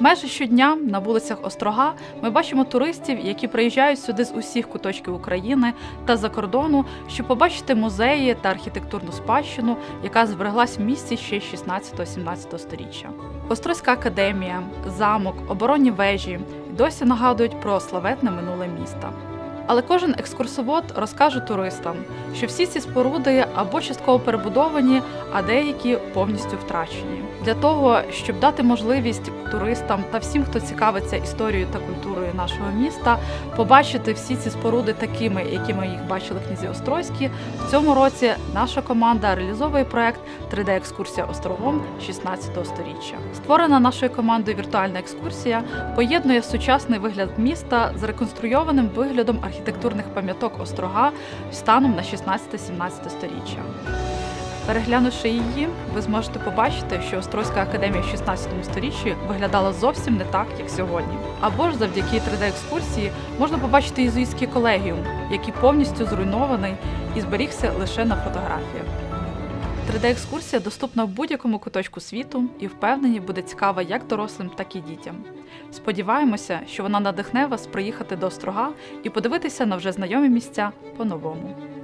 Майже щодня на вулицях Острога ми бачимо туристів, які приїжджають сюди з усіх куточків України та за кордону, щоб побачити музеї та архітектурну спадщину, яка збереглась в місті ще 16-17 століття. Острозька академія, замок, оборонні вежі досі нагадують про славетне минуле міста. Але кожен екскурсовод розкаже туристам, що всі ці споруди або частково перебудовані, а деякі повністю втрачені. Для того, щоб дати можливість туристам та всім, хто цікавиться історією та культурою нашого міста, побачити всі ці споруди такими, якими їх бачили князі Острозькі, в цьому році наша команда реалізовує проект 3D-екскурсія островом 16 сторіччя. Створена нашою командою віртуальна екскурсія поєднує сучасний вигляд міста з реконструйованим виглядом архітектурних пам'яток острога станом на 16-17 сторіччя. Переглянувши її, ви зможете побачити, що Острозька академія в 16 сторіччі виглядала зовсім не так, як сьогодні. Або ж завдяки 3D-екскурсії можна побачити єзуїтський колегіум, який повністю зруйнований і зберігся лише на фотографіях. 3D-екскурсія доступна в будь-якому куточку світу і впевнені буде цікава як дорослим, так і дітям. Сподіваємося, що вона надихне вас приїхати до острога і подивитися на вже знайомі місця по-новому.